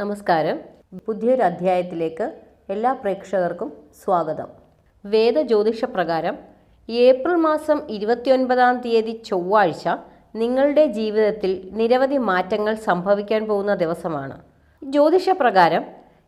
നമസ്കാരം. പുതിയൊരു അധ്യായത്തിലേക്ക് എല്ലാ പ്രേക്ഷകർക്കും സ്വാഗതം. വേദ ജ്യോതിഷ പ്രകാരം ഏപ്രിൽ മാസം ഇരുപത്തിയൊൻപതാം തീയതി ചൊവ്വാഴ്ച നിങ്ങളുടെ ജീവിതത്തിൽ നിരവധി മാറ്റങ്ങൾ സംഭവിക്കാൻ പോകുന്ന ദിവസമാണ്. ജ്യോതിഷ പ്രകാരം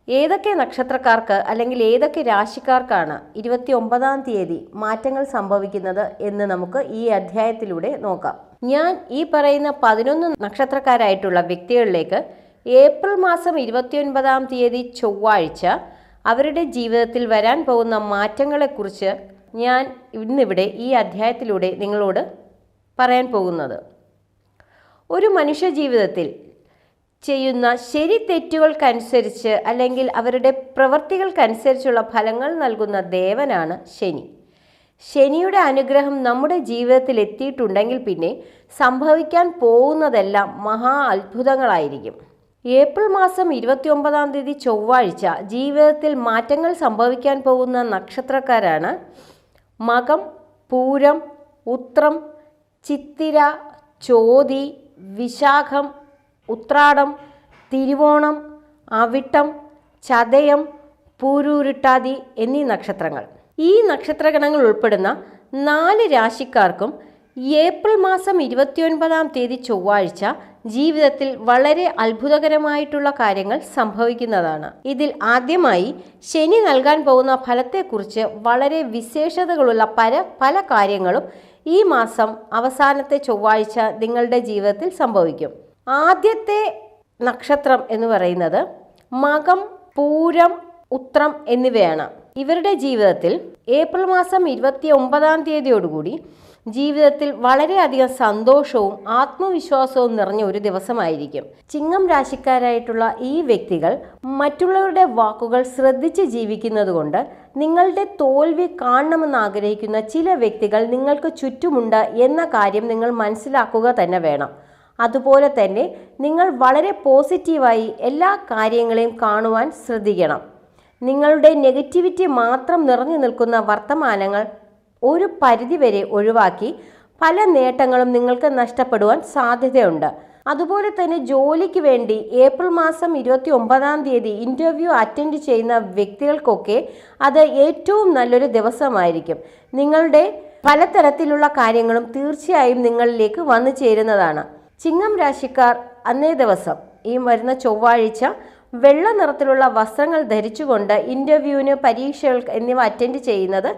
ഏതൊക്കെ നക്ഷത്രക്കാർക്ക് അല്ലെങ്കിൽ ഏതൊക്കെ രാശിക്കാർക്കാണ് ഇരുപത്തി ഒമ്പതാം തീയതി മാറ്റങ്ങൾ സംഭവിക്കുന്നത് എന്ന് നമുക്ക് ഈ അധ്യായത്തിലൂടെ നോക്കാം. ഞാൻ ഈ പറയുന്ന പതിനൊന്ന് നക്ഷത്രക്കാരായിട്ടുള്ള വ്യക്തികളിലേക്ക് ഏപ്രിൽ മാസം ഇരുപത്തിയൊൻപതാം തീയതി ചൊവ്വാഴ്ച അവരുടെ ജീവിതത്തിൽ വരാൻ പോകുന്ന മാറ്റങ്ങളെക്കുറിച്ച് ഞാൻ ഇന്നിവിടെ ഈ അധ്യായത്തിലൂടെ നിങ്ങളോട് പറയാൻ പോകുന്നത്. ഒരു മനുഷ്യ ജീവിതത്തിൽ ചെയ്യുന്ന ശരി തെറ്റുകൾക്കനുസരിച്ച് അല്ലെങ്കിൽ അവരുടെ പ്രവൃത്തികൾക്കനുസരിച്ചുള്ള ഫലങ്ങൾ നൽകുന്ന ദേവനാണ് ശനി. ശനിയുടെ അനുഗ്രഹം നമ്മുടെ ജീവിതത്തിൽ എത്തിയിട്ടുണ്ടെങ്കിൽ പിന്നെ സംഭവിക്കാൻ പോകുന്നതെല്ലാം മഹാ അത്ഭുതങ്ങളായിരിക്കും. ഏപ്രിൽ മാസം ഇരുപത്തിയൊമ്പതാം തീയതി ചൊവ്വാഴ്ച ജീവിതത്തിൽ മാറ്റങ്ങൾ സംഭവിക്കാൻ പോകുന്ന നക്ഷത്രക്കാരാണ് മകം പൂരം ഉത്രം ചിത്തിര ചോതി വിശാഖം ഉത്രാടം തിരുവോണം അവിട്ടം ചതയം പൂരൂരുട്ടാതി എന്നീ നക്ഷത്രങ്ങൾ. ഈ നക്ഷത്രഗണങ്ങൾ ഉൾപ്പെടുന്ന നാല് രാശിക്കാർക്കും ഏപ്രിൽ മാസം ഇരുപത്തിയൊൻപതാം തീയതി ചൊവ്വാഴ്ച ജീവിതത്തിൽ വളരെ അത്ഭുതകരമായിട്ടുള്ള കാര്യങ്ങൾ സംഭവിക്കുന്നതാണ്. ഇതിൽ ആദ്യമായി ശനി നൽകാൻ പോകുന്ന ഫലത്തെക്കുറിച്ച് വളരെ വിശേഷതകളുള്ള പല പല കാര്യങ്ങളും ഈ മാസം അവസാനത്തെ ചൊവ്വാഴ്ച നിങ്ങളുടെ ജീവിതത്തിൽ സംഭവിക്കും. ആദ്യത്തെ നക്ഷത്രം എന്ന് പറയുന്നത് മകം പൂരം ഉത്രം എന്നിവയാണ്. ഇവരുടെ ജീവിതത്തിൽ ഏപ്രിൽ മാസം ഇരുപത്തി ഒമ്പതാം തീയതിയോടുകൂടി ജീവിതത്തിൽ വളരെയധികം സന്തോഷവും ആത്മവിശ്വാസവും നിറഞ്ഞ ഒരു ദിവസമായിരിക്കും. ചിങ്ങം രാശിക്കാരായിട്ടുള്ള ഈ വ്യക്തികൾ മറ്റുള്ളവരുടെ വാക്കുകൾ ശ്രദ്ധിച്ച് ജീവിക്കുന്നതുകൊണ്ട് നിങ്ങളുടെ തോൽവി കാണണമെന്ന് ആഗ്രഹിക്കുന്ന ചില വ്യക്തികൾ നിങ്ങൾക്ക് ചുറ്റുമുണ്ട് എന്ന കാര്യം നിങ്ങൾ മനസ്സിലാക്കുക തന്നെ വേണം. അതുപോലെ തന്നെ നിങ്ങൾ വളരെ പോസിറ്റീവായി എല്ലാ കാര്യങ്ങളെയും കാണുവാൻ ശ്രദ്ധിക്കണം. നിങ്ങളുടെ നെഗറ്റിവിറ്റി മാത്രം നിറഞ്ഞു നിൽക്കുന്ന വർത്തമാനങ്ങൾ ഒരു പരിധിവരെ ഒഴിവാക്കി പല നേട്ടങ്ങളും നിങ്ങൾക്ക് നഷ്ടപ്പെടുവാൻ സാധ്യതയുണ്ട്. അതുപോലെ തന്നെ ജോലിക്ക് വേണ്ടി ഏപ്രിൽ മാസം ഇരുപത്തി ഒമ്പതാം തീയതി ഇന്റർവ്യൂ അറ്റൻഡ് ചെയ്യുന്ന വ്യക്തികൾക്കൊക്കെ അത് ഏറ്റവും നല്ലൊരു ദിവസമായിരിക്കും. നിങ്ങളുടെ പലതരത്തിലുള്ള കാര്യങ്ങളും തീർച്ചയായും നിങ്ങളിലേക്ക് വന്നു ചേരുന്നതാണ്. ചിങ്ങം രാശിക്കാർ അന്നേ ദിവസം ഈ വരുന്ന ചൊവ്വാഴ്ച വെള്ള നിറത്തിലുള്ള വസ്ത്രങ്ങൾ ധരിച്ചുകൊണ്ട് ഇന്റർവ്യൂവിന് പരീക്ഷകൾ എന്നിവ അറ്റൻഡ് ചെയ്യുന്നത്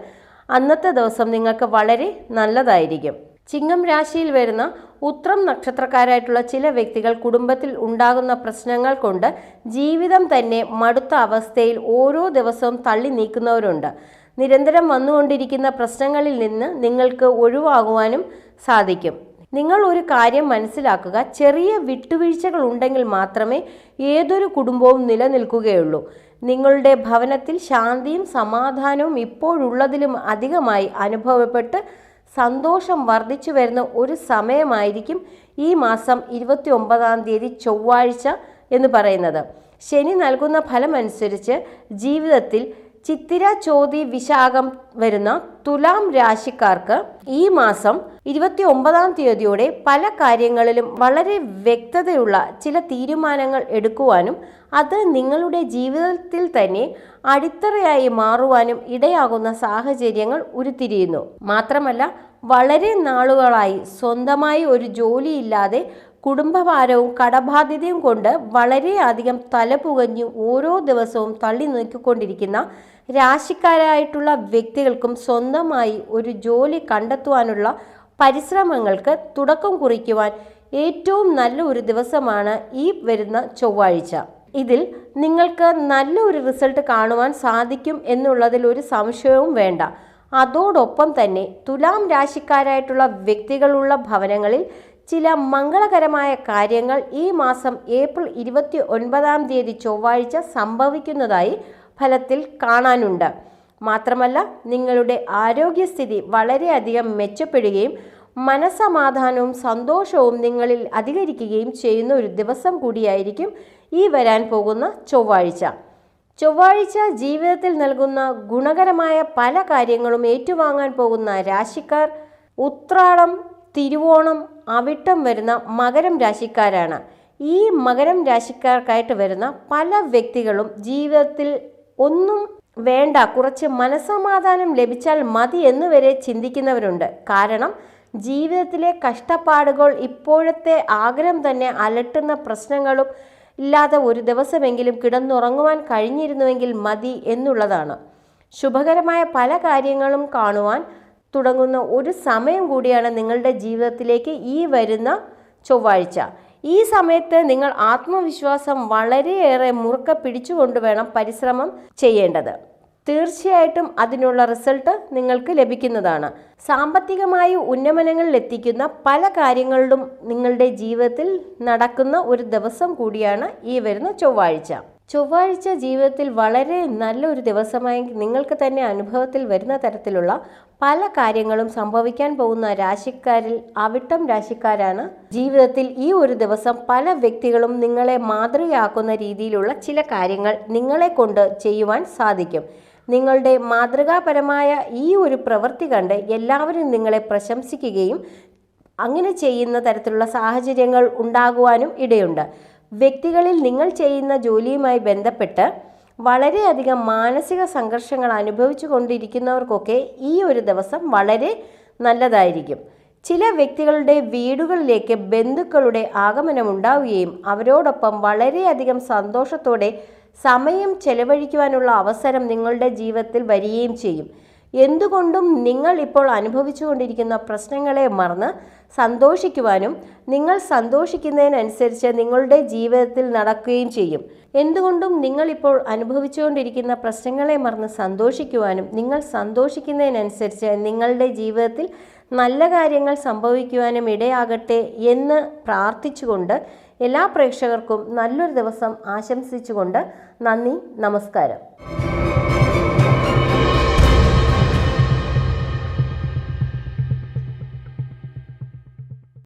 അന്നത്തെ ദിവസം നിങ്ങൾക്ക് വളരെ നല്ലതായിരിക്കും. ചിങ്ങം രാശിയിൽ വരുന്ന ഉത്രം നക്ഷത്രക്കാരായിട്ടുള്ള ചില വ്യക്തികൾ കുടുംബത്തിൽ ഉണ്ടാകുന്ന പ്രശ്നങ്ങൾ കൊണ്ട് ജീവിതം തന്നെ മടുത്ത അവസ്ഥയിൽ ഓരോ ദിവസവും തള്ളി നീക്കുന്നവരുണ്ട്. നിരന്തരം വന്നുകൊണ്ടിരിക്കുന്ന പ്രശ്നങ്ങളിൽ നിന്ന് നിങ്ങൾക്ക് ഒഴിവാകുവാനും സാധിക്കും. നിങ്ങൾ ഒരു കാര്യം മനസ്സിലാക്കുക ചെറിയ വിട്ടുവീഴ്ചകൾ ഉണ്ടെങ്കിൽ മാത്രമേ ഏതൊരു കുടുംബവും നിലനിൽക്കുകയുള്ളൂ. നിങ്ങളുടെ ഭവനത്തിൽ ശാന്തിയും സമാധാനവും ഇപ്പോഴുള്ളതിലും അധികമായി അനുഭവപ്പെട്ട് സന്തോഷം വർദ്ധിച്ചു വരുന്ന ഒരു സമയമായിരിക്കും ഈ മാസം ഇരുപത്തി ഒമ്പതാം തീയതി ചൊവ്വാഴ്ച എന്ന് പറയുന്നത്. ശനി നൽകുന്ന ഫലമനുസരിച്ച് ജീവിതത്തിൽ ചിത്തിര ചോതി വിശാഖം വരുന്ന തുലാം രാശിക്കാർക്ക് ഈ മാസം ഇരുപത്തി ഒമ്പതാം തീയതിയോടെ പല കാര്യങ്ങളിലും വളരെ വ്യക്തതയുള്ള ചില തീരുമാനങ്ങൾ എടുക്കുവാനും അത് നിങ്ങളുടെ ജീവിതത്തിൽ തന്നെ അടിത്തറയായി മാറുവാനും ഇടയാകുന്ന സാഹചര്യങ്ങൾ ഉരുത്തിരിയുന്നു. മാത്രമല്ല വളരെ നാളുകളായി സ്വന്തമായി ഒരു ജോലിയില്ലാതെ കുടുംബഭാരവും കടബാധ്യതയും കൊണ്ട് വളരെയധികം തലപുകഞ്ഞു ഓരോ ദിവസവും തള്ളി നീക്കിക്കൊണ്ടിരിക്കുന്ന രാശിക്കാരായിട്ടുള്ള വ്യക്തികൾക്കും സ്വന്തമായി ഒരു ജോലി കണ്ടെത്തുവാനുള്ള പരിശ്രമങ്ങൾക്ക് തുടക്കം കുറിക്കുവാൻ ഏറ്റവും നല്ല ഒരു ദിവസമാണ് ഈ വരുന്ന ചൊവ്വാഴ്ച. ഇതിൽ നിങ്ങൾക്ക് നല്ല ഒരു റിസൾട്ട് കാണുവാൻ സാധിക്കും എന്നുള്ളതിൽ ഒരു സംശയവും വേണ്ട. അതോടൊപ്പം തന്നെ തുലാം രാശിക്കാരായിട്ടുള്ള വ്യക്തികളുള്ള ഭവനങ്ങളിൽ ചില മംഗളകരമായ കാര്യങ്ങൾ ഈ മാസം ഏപ്രിൽ ഇരുപത്തി ഒൻപതാം തീയതി ചൊവ്വാഴ്ച സംഭവിക്കുന്നതായി ഫലത്തിൽ കാണാനുണ്ട്. മാത്രമല്ല നിങ്ങളുടെ ആരോഗ്യസ്ഥിതി വളരെയധികം മെച്ചപ്പെടുകയും മനസമാധാനവും സന്തോഷവും നിങ്ങളിൽ അധികരിക്കുകയും ചെയ്യുന്ന ഒരു ദിവസം കൂടിയായിരിക്കും ഈ വരാൻ പോകുന്ന ചൊവ്വാഴ്ച. ചൊവ്വാഴ്ച ജീവിതത്തിൽ നൽകുന്ന ഗുണകരമായ പല കാര്യങ്ങളും ഏറ്റുവാങ്ങാൻ പോകുന്ന രാശിക്കാർ ഉത്രാടം തിരുവോണം അവിട്ടം വരുന്ന മകരം രാശിക്കാരാണ്. ഈ മകരം രാശിക്കാർക്കായിട്ട് വരുന്ന പല വ്യക്തികളും ജീവിതത്തിൽ ഒന്നും വേണ്ട കുറച്ച് മനസമാധാനം ലഭിച്ചാൽ മതി എന്ന് വരെ ചിന്തിക്കുന്നവരുണ്ട്. കാരണം ജീവിതത്തിലെ കഷ്ടപ്പാടുകൾ ഇപ്പോഴത്തെ ആഗ്രഹം തന്നെ അലട്ടുന്ന പ്രശ്നങ്ങളും ഇല്ലാതെ ഒരു ദിവസമെങ്കിലും കിടന്നുറങ്ങുവാൻ കഴിഞ്ഞിരുന്നുവെങ്കിൽ മതി എന്നുള്ളതാണ്. ശുഭകരമായ പല കാര്യങ്ങളും കാണുവാൻ തുടങ്ങുന്ന ഒരു സമയം കൂടിയാണ് നിങ്ങളുടെ ജീവിതത്തിലേക്ക് ഈ വരുന്ന ചൊവ്വാഴ്ച. ഈ സമയത്ത് നിങ്ങൾ ആത്മവിശ്വാസം വളരെയേറെ മുറുക്ക പിടിച്ചുകൊണ്ട് വേണം പരിശ്രമം ചെയ്യേണ്ടത്. തീർച്ചയായിട്ടും അതിനുള്ള റിസൾട്ട് നിങ്ങൾക്ക് ലഭിക്കുന്നതാണ്. സാമ്പത്തികമായി ഉന്നമനങ്ങളിൽ എത്തിക്കുന്ന പല കാര്യങ്ങളിലും നിങ്ങളുടെ ജീവിതത്തിൽ നടക്കുന്ന ഒരു ദിവസം കൂടിയാണ് ഈ വരുന്ന ചൊവ്വാഴ്ച. ചൊവ്വാഴ്ച ജീവിതത്തിൽ വളരെ നല്ലൊരു ദിവസമായി നിങ്ങൾക്ക് തന്നെ അനുഭവത്തിൽ വരുന്ന തരത്തിലുള്ള പല കാര്യങ്ങളും സംഭവിക്കാൻ പോകുന്ന രാശിക്കാരിൽ അവിട്ടം രാശിക്കാരാണ് ജീവിതത്തിൽ ഈ ഒരു ദിവസം പല വ്യക്തികളും നിങ്ങളെ മാതൃകയാക്കുന്ന രീതിയിലുള്ള ചില കാര്യങ്ങൾ നിങ്ങളെ കൊണ്ട് ചെയ്യുവാൻ സാധിക്കും. നിങ്ങളുടെ മാതൃകാപരമായ ഈ ഒരു പ്രവൃത്തി കണ്ട് എല്ലാവരും നിങ്ങളെ പ്രശംസിക്കുകയും അങ്ങനെ ചെയ്യുന്ന തരത്തിലുള്ള സാഹചര്യങ്ങൾ ഉണ്ടാകുവാനും ഇടയുണ്ട്. വ്യക്തികളിൽ നിങ്ങൾ ചെയ്യുന്ന ജോലിയുമായി ബന്ധപ്പെട്ട് വളരെയധികം മാനസിക സംഘർഷങ്ങൾ അനുഭവിച്ചു കൊണ്ടിരിക്കുന്നവർക്കൊക്കെ ഈ ഒരു ദിവസം വളരെ നല്ലതായിരിക്കും. ചില വ്യക്തികളുടെ വീടുകളിലേക്ക് ബന്ധുക്കളുടെ ആഗമനം ഉണ്ടാവുകയും അവരോടൊപ്പം വളരെയധികം സന്തോഷത്തോടെ സമയം ചെലവഴിക്കുവാനുള്ള അവസരം നിങ്ങളുടെ ജീവിതത്തിൽ വരികയും ചെയ്യും. എന്തുകൊണ്ടും നിങ്ങൾ ഇപ്പോൾ അനുഭവിച്ചുകൊണ്ടിരിക്കുന്ന പ്രശ്നങ്ങളെ മറന്ന് സന്തോഷിക്കുവാനും നിങ്ങൾ സന്തോഷിക്കുന്നതിനനുസരിച്ച് നിങ്ങളുടെ ജീവിതത്തിൽ നടക്കുകയും ചെയ്യും. എന്തുകൊണ്ടും നിങ്ങൾ ഇപ്പോൾ അനുഭവിച്ചുകൊണ്ടിരിക്കുന്ന പ്രശ്നങ്ങളെ മറന്ന് സന്തോഷിക്കുവാനും നിങ്ങൾ സന്തോഷിക്കുന്നതിനനുസരിച്ച് നിങ്ങളുടെ ജീവിതത്തിൽ നല്ല കാര്യങ്ങൾ സംഭവിക്കുവാനും ഇടയാകട്ടെ എന്ന് പ്രാർത്ഥിച്ചുകൊണ്ട് എല്ലാ പ്രേക്ഷകർക്കും നല്ലൊരു ദിവസം ആശംസിച്ചുകൊണ്ട് നന്ദി നമസ്കാരം.